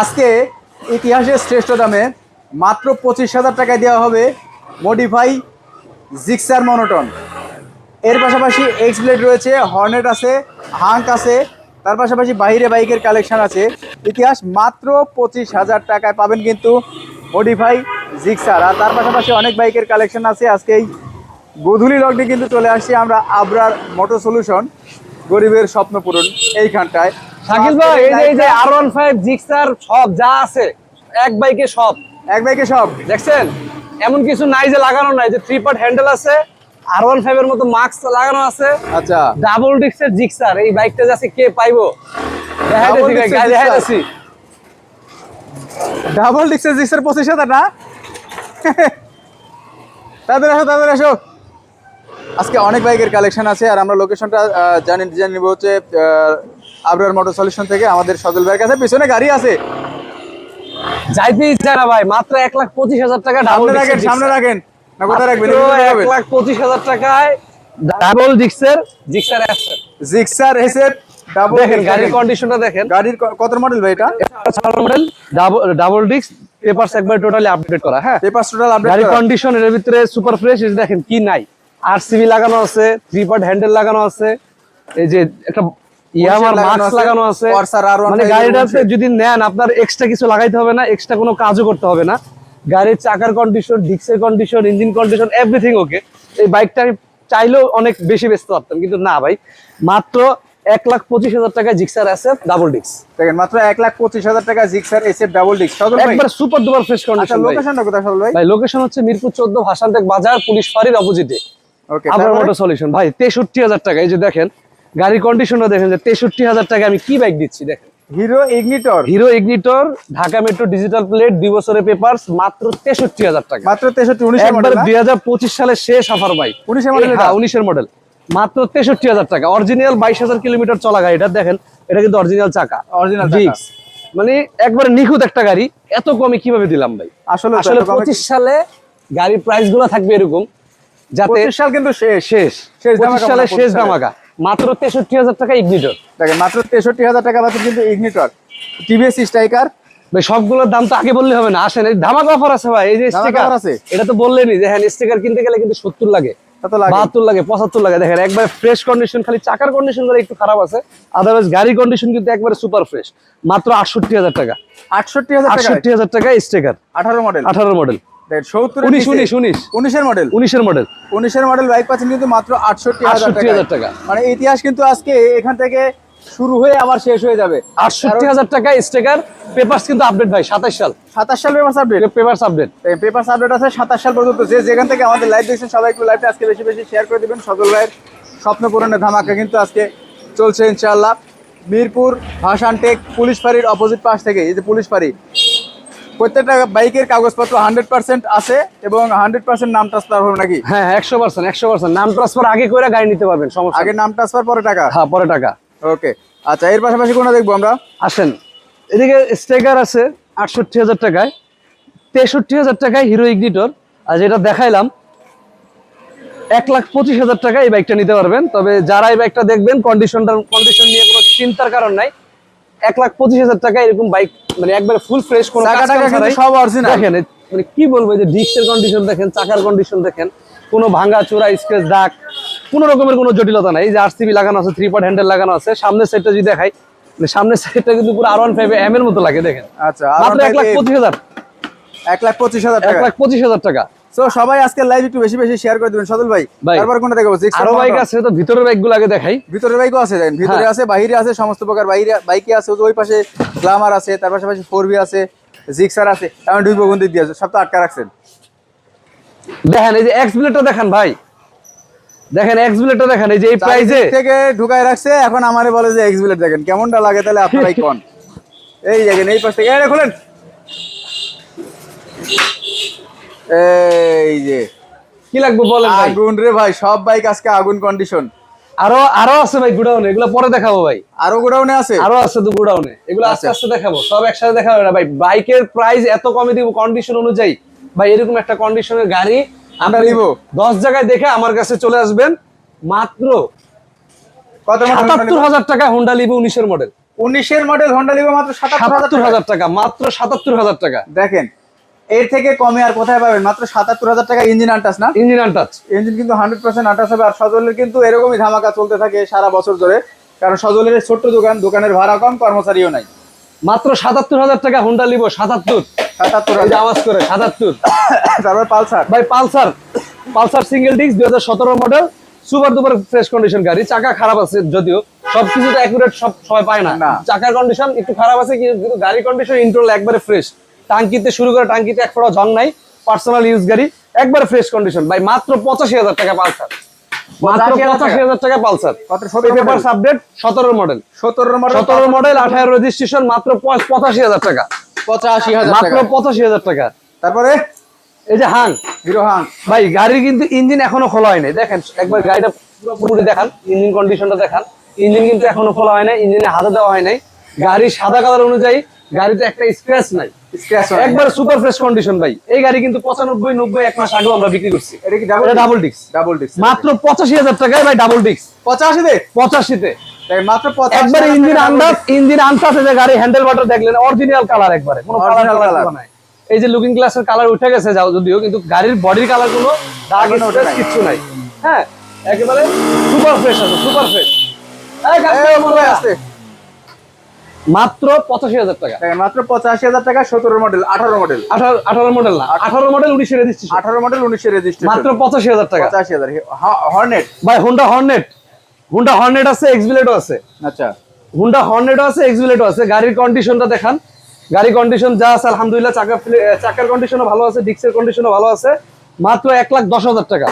আজকে ইতিহাসের শ্রেষ্ঠ দামে মাত্র পঁচিশ হাজার টাকায় দেওয়া হবে মডিফাই জিক্সার মনোটন এর পাশাপাশি এক্স ব্লেড রয়েছে হর্নেট আছে হাঙ্ক আছে, তার পাশাপাশি বাইরে বাইকের কালেকশন আছে। ইতিহাস মাত্র পঁচিশ হাজার টাকায় পাবেন কিন্তু মডিফাই জিক্সার আর তার পাশাপাশি অনেক বাইকের কালেকশন আছে। আজকে এই গধুলি লগ্নে কিন্তু চলে আসছি আমরা আবরার মোটর সলিউশন গরিবের স্বপ্ন পূরণ এইখানটায়। শাকিল ভাই এই যে এই যে আর ওয়ান ফাইভ জিক্সার সব যা আছে এক বাইকে সব। এক বাইকে সব। দেখছেন? এমন কিছু নাই যে লাগানো নাই যে থ্রি পার্ট হ্যান্ডেল আছে আর ওয়ান ফাইভ এর মতো মাস্ক লাগানো আছে আচ্ছা। ডাবল ডিস্কের জিক্সার এই বাইকটা যাচ্ছে কে পাইবো? ডাবল ডিক্সের ডিক্সের পঁচিশ হাজার না? তাদের আসো তাদের আসো। আজকে অনেক বাইকের কালেকশন আছে আর আমরা লোকেশনটা জানি জেনে নিব হচ্ছে আবরার মোটর সলিউশন থেকে আমাদের সজল ভাইয়ের কাছে। পিছনে গাড়ি আছে। যাইতে ইচ্ছা না ভাই মাত্র এক লাখ পঁচিশ হাজার টাকা ডাবল সামনে রাখেন সামনে রাখেন। না কোথায় রাখবেন? এক লাখ পঁচিশ হাজার টাকায় ডাবল ডিক্সের জিক্সার জিক্সার এসের ডাবল দেখেন গাড়ির কন্ডিশনটা দেখেন। গাড়ির কত মডেল ভাই এটা? মডেল ডাবল ডিস্ক পেপারস একবার টোটালি আপডেট করা হ্যাঁ? টোটাল আপডেট গাড়ির কন্ডিশন এর ভিতরে সুপার ফ্রেশ দেখেন কি নাই? আরসিবি লাগানো আছে থ্রি পার্ট হ্যান্ডেল লাগানো আছে এই যে একটা ইয়ামার মাস্ক লাগানো আছে মানে গাড়িটাতে যদি নেন আপনার এক্সট্রা কিছু লাগাইতে হবে না এক্সট্রা কোনো কাজও করতে হবে না। গাড়ির চাকার condition ডিক্সের condition engine condition everything okay এই বাইকটা আমি চাইলেও অনেক বেশি বেচতে পারতাম কিন্তু না ভাই। মাত্র এক লাখ পঁচিশ হাজার টাকায় জিক্সার আছে ডাবল ডিক্স দেখেন মাত্র এক লাখ পঁচিশ হাজার টাকা জিক্সার এসের ডাবল ডিক্স একবার সুপার ডুপার ফ্রেশ কন্ডিশন লোকেশনটা কোথায় ভাই? লোকেশন হচ্ছে মিরপুর চোদ্দ ভাসানটেক বাজার পুলিশ ফাঁড়ির অপোজিটে আবার মোটর সলিউশন ভাই তেষট্টি হাজার টাকা এই যে দেখেন গাড়ির কন্ডিশনটা দেখেন যে তেষট্টি হাজার টাকা আমি কি বাইক দিচ্ছি দেখেন। Hero Ignitor Hero Ignitor Dhaka metro digital plate দুই বছরের মাত্র তেষট্টি হাজার টাকা। মাত্র তেষট্টি উনিশ একবার দুই হাজার পঁচিশ সালের শেষ অফার বাইক 19 এর model এটা? হ্যাঁ উনিশের মডেল মাত্র তেষট্টি হাজার টাকা। অরিজিনাল বাইশ হাজার কিলোমিটার চলা গাড়ি এটা দেখেন এটা কিন্তু অরিজিনাল চাকা। চাকা। মানে একবারে নিখুঁত একটা গাড়ি এত কমে কীভাবে দিলাম ভাই? আসলে আসলে পঁচিশ সালে গাড়ির প্রাইসগুলো থাকবে এরকম যাতে সাল কিন্তু শেষ শেষ। শেষ পঁচিশ ধামাকা সালে মানে শেষ 25 ধামাকা। মাত্র তেষট্টি হাজার টাকা ইগনিটর। দেখেন মাত্র তেষট্টি হাজার টাকা পাচ্ছেন কিন্তু ইগনিটর। টিভিএস স্ট্রাইকার ভাই সবগুলোর দাম তো আগে বললে হবে না আসেন। এই ধামাকা অফার আছে ভাই এই যে স্টিকার আছে? এটা তো বললেনই যে হ্যাঁ স্টিকার কিনতে গেলে কিন্তু সত্তর লাগে বাহাত্তর লাগে পঁচাত্তর লাগে। দেখেন একবার ফ্রেশ কন্ডিশন খালি চাকার কন্ডিশন করে একটু খারাপ আছে। আদারওয়াইজ গাড়ির কন্ডিশন কিন্তু একবারে সুপার ফ্রেশ মাত্র আটষট্টি হাজার টাকা। আটষট্টি হাজার আটষট্টি হাজার টাকা স্টিকার আঠারো মডেল আঠারো মডেল উনিশ উনিশ উনিশ। উনিশের মডেল উনিশের মডেল উনিশের মডেল বাইক পাচ্ছেন কিন্তু মাত্র আটষট্টি হাজার টাকা। মানে ইতিহাস কিন্তু আজকে এখান থেকে শুরু হয়ে আবার শেষ হয়ে যাবে। আটষট্টি হাজার টাকা স্টিকার পেপারস কিন্তু আপডেট ভাই সাতাশ সাল। সাতাশ সাল paper update papers update paper update আছে সাতাশ সাল পর্যন্ত। যে যেখান থেকে আমাদের লাইভ দেখছেন সবাই একটু লাইভটা আজকে বেশি বেশি শেয়ার করে দিবেন। ভাইয়ের স্বপ্ন পূরণের ধামাকা কিন্তু আজকে চলছে ইনশাআল্লাহ। মিরপুর ভাসানটেক পুলিশ ফাঁড়ির অপোজিট পাশ থেকে এই যে পুলিশ ফাঁড়ি প্রত্যেকটা বাইকের কাগজপত্র হান্ড্রেড পার্সেন্ট আছে এবং হান্ড্রেড পার্সেন্ট নাম ট্রান্সফার হবে নাকি? হ্যাঁ একশো পার্সেন্ট একশো পার্সেন্ট। নাম ট্রান্সফার আগে করে গাড়ি নিতে পারবেন সমস্যা আগে। নাম ট্রান্সফার পরে টাকা? হ্যাঁ পরে টাকা। ওকে আচ্ছা এর পাশাপাশি কোনটা দেখব আমরা? আসেন এদিকে স্টেকার আছে আটষট্টি হাজার টাকায় তেষট্টি হাজার টাকায় হিরো ইগনিটর আর যেটা দেখাইলাম এক লাখ পঁচিশ হাজার টাকা এই বাইকটা নিতে পারবেন। তবে যারা এই বাইকটা দেখবেন কন্ডিশনটার কন্ডিশন নিয়ে কোনো চিন্তার কারণ নাই। এক লাখ পঁচিশ হাজার টাকা এরকম বাইক মানে একবার ফুল ফ্রেশ কোনো। সব। দেখেন মানে কি বলব এই যে ডিস্কের কন্ডিশন দেখেন চাকার কন্ডিশন দেখেন কোনো ভাঙা চূড়া স্ক্রেচ দাগ কোনো রকমের কোনো জটিলতা নাই। এই যে আরসিবি লাগানো আছে থ্রি পার্ট হ্যান্ডেল লাগানো আছে সামনের সাইডটা যদি দেখাই মানে সামনের সাইডটা কিন্তু পুরো আর ওয়ান ফাইভ এম এর মতো লাগে দেখেন। আচ্ছা মাত্র এক লাখ পঁচিশ হাজার। এক লাখ পঁচিশ হাজার এক লাখ পঁচিশ হাজার টাকা। তো সবাই আজকে লাইভ একটু বেশি বেশি শেয়ার করে দিবেন। সদল ভাই তারপর কোনটা দেখাবো? আরও বাইক আছে তো ভিতরের বাইকগুলো আগে দেখাই। ভিতরে বাইকও আছে দেখেন ভিতরে হ্যাঁ। আছে বাইরে আছে সমস্ত প্রকার বাইরে বাইকে আছে ওই পাশে গ্লামার আছে তার পাশাপাশি ফোর বি আছে জিক্সার আছে এমন দুই বগুন্দি দিয়ে আছে সব তো আটকা রাখছেন। দেখেন এই যে এক্স বিলেটটা দেখেন ভাই। দেখেন এক্স বিলেটটা দেখেন এই যে এই প্রাইজে চারিদিক থেকে ঢুকায় রাখছে এখন আমারে বলে যে এক্স এক্সবিলেট দেখেন কেমনটা লাগে তাহলে আপনারাই কোন? এই দেখেন এই পাশ থেকে এই খুলেন এই যে। কি লাগবে বলেন ভাই? আগুন রে ভাই সব বাইক আজকে আগুন কন্ডিশন আরও আরও আছে ভাই গুডাউনে এগুলো পরে দেখাবো ভাই। আরও গোডাউনে আছে? আরও আছে তো গোডাউনে এগুলো আস্তে আচ্ছা। আস্তে দেখাবো সব একসাথে দেখাবো না ভাই। বাইকের প্রাইস এত কমে দিব কন্ডিশন অনুযায়ী। ভাই এরকম একটা কন্ডিশনের গাড়ি আমরা নিব। দশ জায়গায় দেখে আমার কাছে চলে আসবেন। মাত্র কত সাতাত্তর হাজার টাকা হোন্ডা লিভো উনিশের মডেল উনিশের মডেল হন্ডা লিভো মাত্র সাতাত্তর সাতাত্তর হাজার হাজার টাকা মাত্র সাতাত্তর হাজার টাকা। দেখেন এর থেকে কমে আর কোথায় পাবেন? মাত্র সাতাত্তর হাজার টাকা ইঞ্জিন আনটাস না? ইঞ্জিন টাচ ইঞ্জিন কিন্তু হান্ড্রেড পার্সেন্ট আনটাস হবে। আর সজলের কিন্তু এরকমই ধামাকা চলতে থাকে সারা বছর ধরে। কারণ সজলের ছোট্ট দোকান দোকানের ভাড়া কম কর্মচারীও নাই। মাত্র সাতাত্তর হাজার টাকা হোন্ডা লিবো সাতাত্তর। সাতাত্তর আওয়াজ করে সাতাত্তর। তারপর পালসার। ভাই পালসার। পালসার সিঙ্গেল ডিস্ক দুই হাজার সতেরো model super duper fresh condition গাড়ি। চাকা খারাপ আছে যদিও। সবকিছু তো অ্যাকুরেট সব সবাই পায় না। চাকার কন্ডিশন একটু খারাপ আছে কিন্তু গাড়ির কন্ডিশন ইন্ট্রোল একবারে ফ্রেশ টাঙ্কিতে শুরু করে টাঙ্কিতে এক ফোড়া জং নাই পার্সোনাল ইউজ গাড়ি একবারে ফ্রেশ কন্ডিশন ভাই মাত্র পঁচাশি হাজার টাকা পালসার। মাত্র পঁচাশি হাজার টাকা পালসার। সতেরো পেপার আপডেট সতেরো মডেল সতেরো মডেল সতেরো মডেল আঠারো রেজিস্ট্রেশন মাত্র পঁচাশি হাজার টাকা। পঁচাশি হাজার মাত্র টাকা। পঁচাশি হাজার টাকা। তারপরে? এই যে হাং হিরো হাং ভাই গাড়ির কিন্তু ইঞ্জিন এখনও খোলা হয়নি। দেখেন একবার গাড়িটা পুরোপুরি দেখান ইঞ্জিন কন্ডিশনটা দেখান। ইঞ্জিন কিন্তু এখনও খোলা হয় নাই ইঞ্জিনে হাতে দেওয়া হয় নাই। গাড়ি সাদা কালার অনুযায়ী গাড়িতে একটা স্ক্র্যাচ নাই। একবার সুপার ফ্রেশ কন্ডিশন ভাই। এই গাড়ি কিন্তু পঁচানব্বই নব্বই এক মাস আগেও আমরা বিক্রি করছি। এটা কি ডাবল এটা ডাবল ডিস্ক ডাবল ডিস্ক মাত্র পঁচাশি হাজার টাকায় ভাই ডাবল ডিস্ক পঁচাশি দে পঁচাশিতে মাত্র একবার ইঞ্জিন আন্দাজ ইঞ্জিন যে গাড়ি হ্যান্ডেল বাটার দেখলেন অরিজিনাল কালার একবারে কোনো কালার নাই। এই যে লুকিং গ্লাসের কালার উঠে গেছে যাও যদিও কিন্তু গাড়ির বডির কালার কোনো দাগ ওঠে নাই। হ্যাঁ একেবারে সুপার ফ্রেশ আছে সুপার ফ্রেশ আসতে। মাত্র পঁচাশি হাজার টাকা। মাত্র পঁচাশি হাজার টাকা সতেরো মডেল আঠারো মডেল আঠারো আঠারো মডেল না আঠারো মডেল উনিশে রেজিস্ট্রেশন আঠারো মডেল উনিশের রেজিস্ট্রেশন মাত্র পঁচাশি হাজার টাকা। পঁচাশি হাজার। হর্নেট ভাই হুন্ডা হর্নেট হুন্ডা হর্নেট আছে এক্সবিলেটও আছে। আচ্ছা। হুন্ডা হর্নেটও আছে এক্সবিলেটও আছে। গাড়ির কন্ডিশনটা দেখান। গাড়ির কন্ডিশন যা আছে আলহামদুলিল্লাহ চাকা চাকার কন্ডিশনও ভালো আছে ডিক্সের কন্ডিশনও ভালো আছে। মাত্র এক লাখ দশ হাজার টাকা।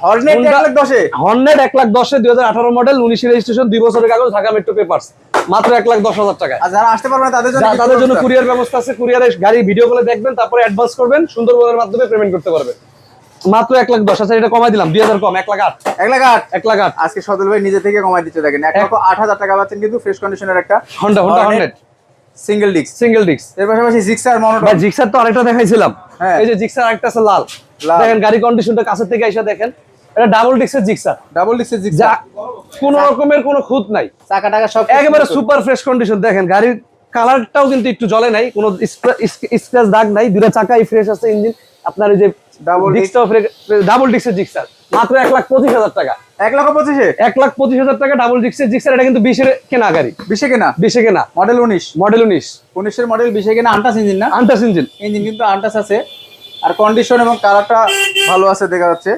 হর্নেট এক Honda- লাখ দশে? হর্নেট এক লাখ দশে দুই হাজার আঠারো মডেল উনিশে রেজিস্ট্রেশন দুই বছরের কাগজ ঢাকা মেট্রো পেপার্স মাত্র এক লাখ দশ হাজার টাকা আর যারা আসতে পারবে তাদের জন্য তাদের জন্য কুরিয়ার ব্যবস্থা আছে কুরিয়ারে গাড়ি ভিডিও করে দেখবেন তারপরে অ্যাডভান্স করবেন সুন্দরবনের মাধ্যমে পেমেন্ট করতে পারবেন মাত্র এক লাখ দশ আচ্ছা এটা কমাই দিলাম দুই হাজার কম এক লাখ আট। এক লাখ আট? এক লাখ আট। আজকে সদল ভাই নিজে থেকে কমাই দিচ্ছে দেখেন এক লক্ষ আট হাজার টাকা পাচ্ছেন কিন্তু ফ্রেশ কন্ডিশনের একটা Honda Honda hundred single disc single disc এর পাশাপাশি জিক্সার মনোটন জিক্সার তো আরেকটা দেখাইছিলাম। হ্যাঁ। এই যে জিক্সার আরেকটা আছে লাল। দেখেন গাড়ি কন্ডিশনটা কাছের থেকে এসে দেখেন। এটা ডাবল ডিক্সের জিক্সার ডাবল ডিস্কের যা জিক্সার কোনো রকমের কোনো খুঁত নাই। চাকা টাকা সব একেবারে সুপার ফ্রেশ কন্ডিশন দেখেন গাড়ির কালারটাও কিন্তু একটু জলে নাই কোনো স্ক্র্যাচ দাগ নাই দুটা চাকাই ফ্রেশ আছে ইঞ্জিন আপনার এই যে disc। ডিস্কটাও ডাবল ডিস্কের জিক্সার মাত্র এক লাখ পঁচিশ হাজার টাকা। এক লক্ষ পঁচিশে? এক লাখ পঁচিশ হাজার টাকা ডাবল ডিস্কের জিক্সার এটা কিন্তু বিশের কেনা গাড়ি। বিশে কেনা? বিশে কেনা। মডেল উনিশ। মডেল উনিশ। উনিশের মডেল বিশে কেনা আন্টাস ইঞ্জিন না? আন্টাস ইঞ্জিন ইঞ্জিন কিন্তু আন্টাস আছে। আর কন্ডিশন এবং কালারটা ভালো আছে দেখা যাচ্ছে।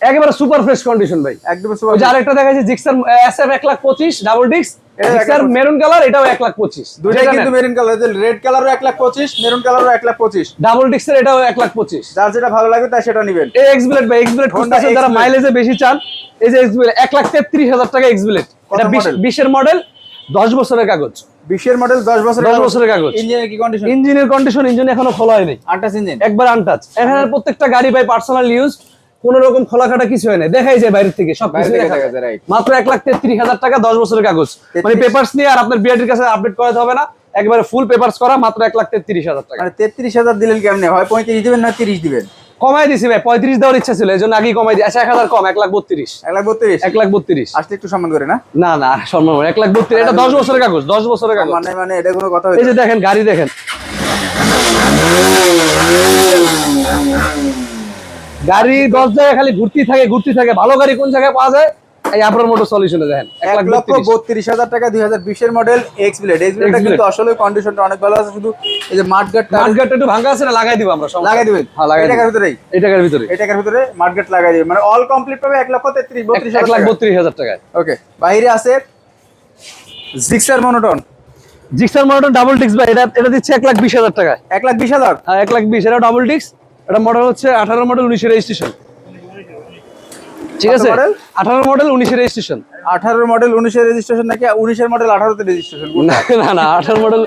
একেবারে সুপার ফ্রেশ কন্ডিশন ভাই। একদম সুপার যে আরেকটা দেখাচ্ছি জিক্সার এসএফ এক লাখ পঁচিশ ডাবল ডিস্ক এটা জিক্সার মেরুন কালার এটাও এক লাখ পঁচিশ। দুইটাই কিন্তু মেরুন কালার রেড কালারও এক লাখ পঁচিশ মেরুন কালারও এক লাখ পঁচিশ। ডাবল ডিস্কের এটাও এক লাখ পঁচিশ। যার যেটা ভালো লাগে তাই সেটা নেবেন। এই এক্সবিলেট ভাই এক্সবিলেট Honda খুঁজতেছেন যারা। মাইলেজে বেশি চান এই যে এক্সবিলেট এক লাখ তেত্রিশ হাজার টাকা এক্সবিলেট কত এটা model? বিশের মডেল দশ বছরের কাগজ। বিশের মডেল দশ বছর দশ বছরের কাগজ। ইঞ্জিনের কি কন্ডিশন ইঞ্জিনের কন্ডিশন ইঞ্জিন এখনও খোলা হয়নি আন্টাস ইঞ্জিন একবার আনটাচ এখানে প্রত্যেকটা গাড়ি ভাই পার্সোনাল ইউজ কোন রকম খোলাকাটা কিছু হয় না। দেখাই যায় বাইরের থেকে সব দেখা যায় মাত্র এক লাখ তেত্রিশ হাজার টাকা দশ বছরের কাগজ। মানে 33 পেপারস নিয়ে আর আপনার বিআরটির কাছে আপডেট করাতে হবে না। একবারে ফুল পেপারস করা মাত্র এক লাখ তেত্রিশ হাজার টাকা। মানে তেত্রিশ হাজার দিলেন কেমনে? হয় পঁয়ত্রিশ দিবেন না তিরিশ দিবেন? কমাই দিছি ভাই পঁয়ত্রিশ দেওয়ার ইচ্ছা ছিল এই জন্য আগেই কমাই দিই আচ্ছা এক হাজার কম এক লাখ বত্রিশ। এক লাখ বত্রিশ? এক লাখ বত্রিশ। আসতে একটু সম্মান করে না? না না সম্মান। এক লাখ বত্রিশ এটা দশ বছরের কাগজ দশ বছরের কাগজ। মানে মানে এটা কোনো কথা এই যে দেখেন গাড়ি দেখেন। গাড়ি দশ জায়গায় খালি ঘুরতি থাকে ঘুরতি থাকে। ভালো গাড়ি কোন জায়গায় পাওয়া যায়? এই আপনার মোটর সলিউশনে দেখেন লক্ষ টাকা মডেল এক্স ব্লেড এক্স ব্লেডটা কিন্তু আসলে কন্ডিশনটা অনেক ভালো আছে শুধু এই যে মাঠগাটটা মাঠঘাটটা একটু ভাঙা আছে না লাগাই দিব আমরা লাগাই। দিবেন? হ্যাঁ লাগাই ভিতরে এই ভিতরে মাঠগাট লাগাই দিবেন। মানে অল কমপ্লিট পাবে লক্ষ টাকায়। ওকে বাইরে আছে জিক্সার মনোটন জিক্সার ডাবল ভাই এটা এটা দিচ্ছে লাখ বিশ হাজার টাকায়। এক লাখ হ্যাঁ লাখ বিশ এটা ডাবল এটা মডেল হচ্ছে আঠারো মডেল উনিশের রেজিস্ট্রেশন ঠিক আছে? আঠারো মডেল উনিশের রেজিস্ট্রেশন আঠারো মডেল উনিশের রেজিস্ট্রেশন নাকি? উনিশের মডেল আঠারোতে রেজিস্ট্রেশন না না আঠারো মডেল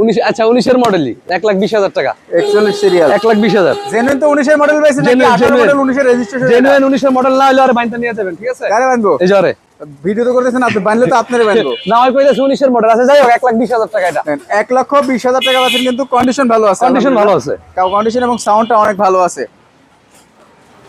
উনিশ আচ্ছা উনিশের মডেলই এক লাখ বিশ হাজার টাকা। একচল্লিশ সিরিয়াল এক লাখ বিশ হাজার। জেনুইন তো উনিশের মডেল। মডেল উনিশের রেজিস্ট্রেশন জেনুইন উনিশের মডেল না হলে আর বাইনটা নিয়ে যাবেন ঠিক আছে? বানবো এই ভিডিও তো করতেছেন আপনি বানলে তো আপনারই বানবো না কইতেছে উনিশের মডেল আছে। যাই হোক এক লাখ বিশ হাজার টাকা এটা। এক লক্ষ বিশ হাজার টাকা পাচ্ছেন কিন্তু কন্ডিশন ভালো আছে কন্ডিশন ভালো আছে। কন্ডিশন এবং সাউন্ডটা অনেক ভালো আছে।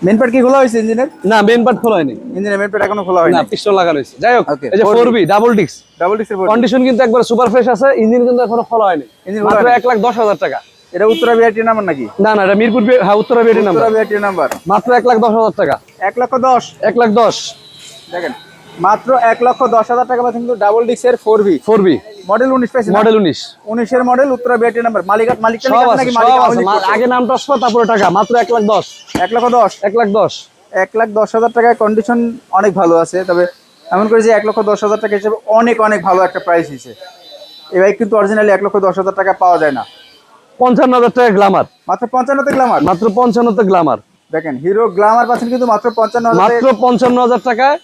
মেন পার্ট কি খোলা হয়েছে ইঞ্জিনের না মেন পার্ট খোলা হয়নি। ইঞ্জিনের মেন পার্ট এখনও খোলা হয়নি। না পিস্টন লাগানো হয়েছে যাই হোক এই যে 4B ফোর বি ডাবল ডিক্স ডাবল ডিক্সের কন্ডিশন কিন্তু একবার সুপার ফ্রেশ আছে ইঞ্জিন কিন্তু এখনও খোলা হয়নি। খোলা মাত্র হয়নি। এক লাখ দশ হাজার টাকা। এটা উত্তরা বিআরটি নাম্বার নাকি? না না এটা মিরপুর হ্যাঁ উত্তরা বিএডি নাম্বার উত্তরা বিআরটি নাম্বার মাত্র এক লাখ দশ হাজার টাকা। এক লক্ষ দশ। এক লাখ দশ। দেখেন মাত্র এক লক্ষ দশ হাজার টাকা পাচ্ছেন কিন্তু double ডিক্সের four B four B model উনিশ পাইছে মডেল উনিশ। উনিশের মডেল উত্তরা বিআরটি নাম্বার মালিক নাকি মালিক আগে নাম তারপরে টাকা। মাত্র এক লাখ দশ। এক লক্ষ দশ? এক লাখ দশ। এক লাখ দশ হাজার টাকায় কন্ডিশন অনেক ভালো আছে তবে এমন করে যে এক লক্ষ দশ হাজার টাকা হিসেবে অনেক অনেক ভালো একটা প্রাইস হিসেবে এই বাইক কিন্তু অরিজিনালি এক লক্ষ দশ হাজার টাকা পাওয়া যায় না। পঞ্চান্ন হাজার টাকা গ্লামার মাত্র পঞ্চান্নতে গ্লামার মাত্র পঞ্চান্নতে গ্লামার দেখেন হিরো গ্লামার পাচ্ছেন কিন্তু মাত্র পঞ্চান্ন হাজার মাত্র পঞ্চান্ন হাজার টাকায়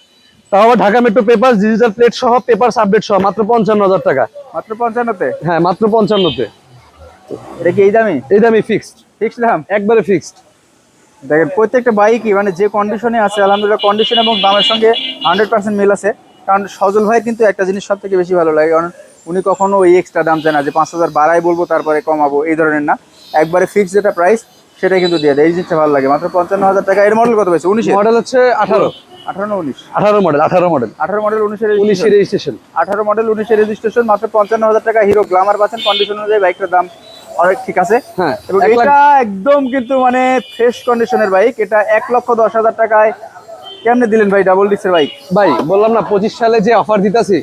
তাও আবার Dhaka metro paper digital plate সহ পেপার আপডেট সহ মাত্র পঞ্চান্ন হাজার টাকা। মাত্র পঞ্চান্নতে হ্যাঁ মাত্র পঞ্চান্নতে এটা কি এই দামি? এই দামি ফিক্সড ফিক্সড দাম? একবারে ফিক্সড দেখেন প্রত্যেকটা বাইকই মানে যে কন্ডিশনে আছে আলহামদুলিল্লাহ কন্ডিশন এবং দামের সঙ্গে হান্ড্রেড পার্সেন্ট মিল আছে। কারণ সজল ভাই কিন্তু একটা জিনিস সব থেকে বেশি ভালো লাগে কারণ উনি কখনো ওই এক্সট্রা দাম চায় না যে পাঁচ হাজার বাড়াই বলব তারপরে কমাবো এই ধরনের না। একবারে ফিক্স যেটা প্রাইস সেটাই কিন্তু দিয়ে দেয়। এই জিনিসটা ভালো লাগে। মাত্র পঞ্চান্ন হাজার টাকা। এর মডেল কত পেয়েছে? উনিশ মডেল হচ্ছে আঠারো। আঠারো উনিশ? আঠারো মডেল আঠারো মডেল আঠারো মডেল উনিশের উনিশের রেজিস্ট্রেশন আঠারো মডেল উনিশের রেজিস্ট্রেশন মাত্র পঞ্চান্ন হাজার টাকা হিরো গ্লামার পাচ্ছেন। কন্ডিশন অনুযায়ী বাইকটার দাম অনেক ঠিক আছে। হ্যাঁ এবং এটা একদম কিন্তু মানে ফ্রেশ কন্ডিশনের বাইক এটা এক লক্ষ দশ হাজার টাকায় কেমনে দিলেন ভাই ডাবল ডিক্সের বাইক ভাই বললাম না পঁচিশ সালে যে অফার দিতেছি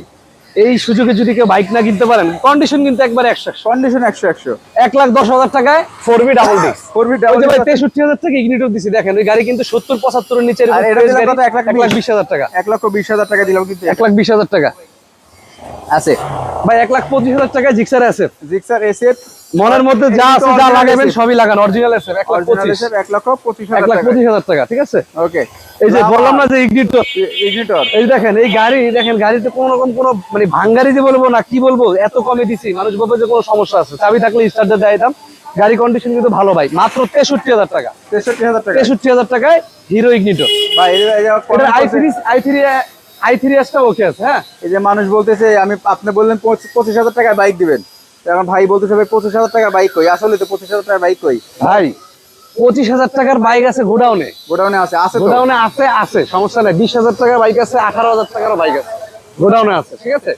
এই সুযোগে যদি কেউ বাইক না কিনতে পারেন কন্ডিশন কিন্তু একবার একশো। কন্ডিশন একশো একশো। এক লাখ দশ হাজার টাকায় four B double disc four B double disc ভাই তেষট্টি হাজার টাকা ইগনিটর দিছি দেখেন ওই গাড়ি কিন্তু সত্তর পঁচাত্তরের নিচে এক লাখ বিশ হাজার টাকা। এক লক্ষ বিশ হাজার টাকা দিলাম কিন্তু। এক লাখ বিশ হাজার টাকা। আছে। ভাই এক লাখ পঁচিশ হাজার টাকায় জিক্সার আছে জিক্সার এসএফ মনের মধ্যে যা আছে যা লাগাবেন সবই লাগান অরিজিনাল আছে এক লাখ পঁচিশ। এক লক্ষ পঁচিশ এক লাখ পঁচিশ হাজার টাকা ঠিক আছে? ওকে এই যে বললাম না যে ইগনিটর ইগনিটর এই দেখেন এই গাড়ি দেখেন গাড়িতে কোন রকম কোনো মানে ভাঙ্গারি যে বলব না কি বলব এত কমে দিছি মানুষ বলবে যে কোনো সমস্যা আছে। চাবি থাকলে স্টার্টে দেয় দাম গাড়ি কন্ডিশন কিন্তু ভালো ভাই মাত্র তেষট্টি হাজার টাকা। তেষট্টি হাজার টাকা তেষট্টি হাজার টাকায় হিরো ইগনিটর ভাই I three I three I three এসটা okay আছে হ্যাঁ? এই যে মানুষ বলতেছে আমি আপনি বললেন পঁচিশ হাজার টাকায় বাইক দিবেন। এখন ভাই বলতেছে ভাই পঁচিশ হাজার টাকার বাইক কই? আসলে তো পঁচিশ হাজার টাকার বাইক কই? ভাই পঁচিশ হাজার টাকার বাইক আছে গোডাউনে। গোডাউনে আছে আছে গোডাউনে আছে আছে সমস্যা নাই। বিশ হাজার টাকার বাইক আছে আঠারো হাজার টাকার বাইক আছে। গোডাউনে আছে ঠিক আছে?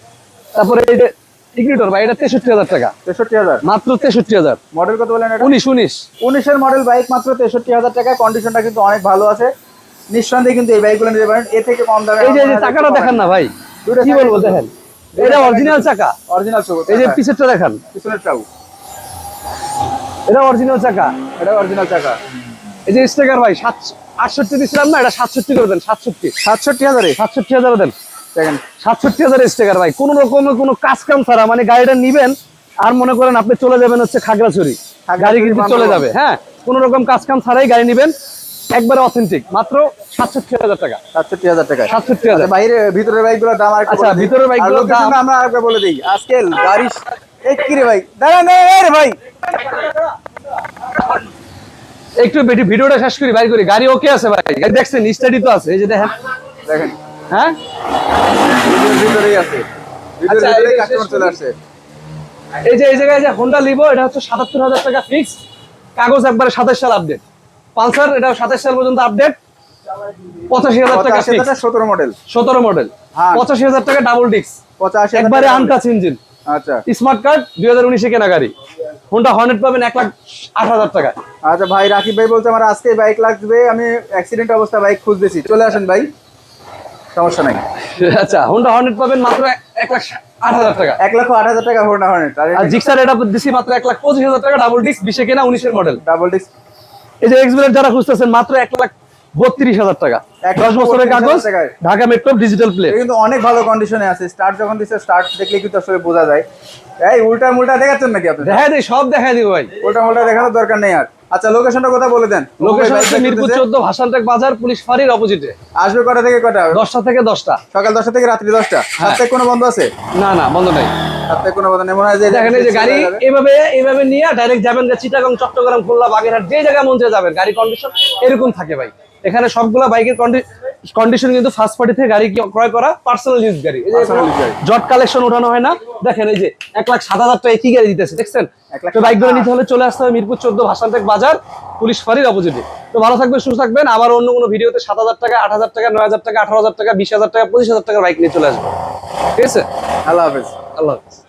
তারপরে এই যে ইগনিটর ভাই এটা তেষট্টি হাজার টাকা। তেষট্টি হাজার? মাত্র তেষট্টি হাজার। মডেল কত বলেন এটা? উনিশ উনিশ। উনিশের মডেল বাইক মাত্র তেষট্টি হাজার টাকায় কন্ডিশনটা কিন্তু অনেক ভালো আছে। নিঃসন্দেহে কিন্তু এই বাইকগুলো নিতে পারেন। এ থেকে কম দামে এই যে চাকাটা দেখান না ভাই কি বলব দেখেন? এটা অরিজিনাল চাকা। অরিজিনাল ছবি এই যে পিছেরটা দেখান। পিছনের চাউ এটা অরিজিনাল চাকা। এটা অরিজিনাল চাকা। এই যে স্টেকার ভাই সাত আটষট্টি দিছিলাম না এটা সাতষট্টি করে দেন সাতষট্টি। সাতষট্টি হাজারে? সাতষট্টি হাজার দেন। দেখেন। সাতষট্টি হাজার স্টেকার ভাই। কোনো রকমের কোনো কাজ কাম ছাড়া মানে গাড়িটা নিবেন আর মনে করেন আপনি চলে যাবেন হচ্ছে খাগড়াছড়ি। খাগড়াছড়ি, গাড়ি কিন্তু চলে যাবে হ্যাঁ? কোনো রকম কাজ কাম ছাড়াই গাড়ি নিবেন একবারে অথেন্টিক মাত্র সাতষট্টি হাজার টাকা। সাতষট্টি হাজার টাকা সাতষট্টি হাজার। বাইরে ভিতরের বাইকগুলোর দাম আর আচ্ছা, ভিতরের দাম- আমরা আরেকবার বলে দিই। আজকে গাড়ি ভাই? দাঁড়া না রে ভাই। একটু বেটি ভিডিওটা শেষ করি বাইর করি। গাড়ি ওকে আছে ভাই। গাড়ি দেখছেন স্টাডি তো আছে। এই যে দেখেন। দেখেন। হ্যাঁ? ভিতরেই আছে। ভিতরের আচ্ছা, ভিতরেই এই যে কাস্টমার চলে আসছে। এই যে এই জায়গায় যে হোন্ডা লিভো এটা হচ্ছে সাতাত্তর হাজার টাকা ফিক্স কাগজ একবারে সাতাশ সাল আপডেট পালসার এটা সাতাশ সাল পর্যন্ত আপডেট পঁচাশি হাজার টাকা সতেরো মডেল সতেরো মডেল হ্যাঁ। পঁচাশি হাজার টাকা ডাবল ডিস্ক পঁচাশি একবারে আনটাচ ইঞ্জিন আচ্ছা। স্মার্ট কার্ড দুই হাজার উনিশে কেনা গাড়ি হোন্ডা হর্নেট পাবেন এক লাখ আট হাজার টাকা। আচ্ছা ভাই রাকিব ভাই বলছে আমার আজকে বাইক লাগবে আমি অ্যাক্সিডেন্ট অবস্থা বাইক খুঁজতেছি। চলে আসেন ভাই। সমস্যা নাই। আচ্ছা হোন্ডা হর্নেট পাবেন মাত্র এক- লাখ আট হাজার টাকা। এক লক্ষ আট হাজার টাকা হোন্ডা হর্নেট আর আর জিক্সার এটা দিছি মাত্র এক লাখ পঁচিশ হাজার টাকা ডাবল ডিস্ক বিশে কেনা উনিশের মডেল ডাবল ডিস্ক এই যে এক্সবিলের যারা খুঁজতেছেন মাত্র এক লাখ বত্রিশ হাজার টাকা। এক দশ বছরের 32,000 কাগজ ঢাকা মেট্রো ডিজিটাল প্লে কিন্তু অনেক ভালো কন্ডিশনে আছে। স্টার্ট যখন দিচ্ছে স্টার্ট দেখলে কিন্তু আসলে বোঝা যায়। এই উল্টা মুল্টা দেখাচ্ছেন নাকি আপনি দেখা দিই সব দেখা দিই ভাই। উল্টা মুল্টা দেখানোর দরকার নেই আর। আচ্ছা লোকেশনটা কথা বলে দেন। লোকেশন হচ্ছে মিরপুর দেখতেছে। চোদ্দ ভাসানটেক বাজার পুলিশ ফাঁড়ির অপোজিটে। আসবে কটা থেকে কটা? দশটা থেকে দশটা। সকাল দশটা থেকে রাত্রি দশটা। হ্যাঁ। সাতটায় কোনো বন্ধ আছে? না না বন্ধ নাই। সাতটায় কোনো বন্ধ নেই। মনে হয় যে দেখেন এই যে গাড়ি এভাবে এভাবে নিয়ে ডাইরেক্ট যাবেন যে চিটাগং চট্টগ্রাম খুলনা বাগেরহাট যে জায়গায় মন যাবেন। গাড়ি কন্ডিশন এরকম থাকে ভাই। এখানে সবগুলা বাইকের কন্ডিশন কিন্তু ফার্স্ট পার্টি থেকে গাড়ি ক্রয় করা? পার্সোনাল ইউজ গাড়ি। জট কালেকশন উঠানো হয় না। দেখেন এই যে এক লাখ সাত হাজার টাকা কি গাড়ি দিতেছে দেখছেন? এক লাখ তো বাইকগুলো। নিতে হলে চলে আসতে হবে মিরপুর চোদ্দ ভাষান্তেক বাজার পুলিশ ফাঁড়ির অপোজিটে। তো ভালো থাকবেন সুস্থ থাকবেন। আবার অন্য কোনো ভিডিওতে সাত হাজার টাকা আট হাজার টাকা নয় হাজার টাকা আঠারো হাজার টাকা বিশ হাজার টাকা পঁচিশ হাজার টাকার বাইক নিয়ে চলে আসবে। ঠিক আছে? আল্লাহ হাফেজ। আল্লাহ হাফিজ।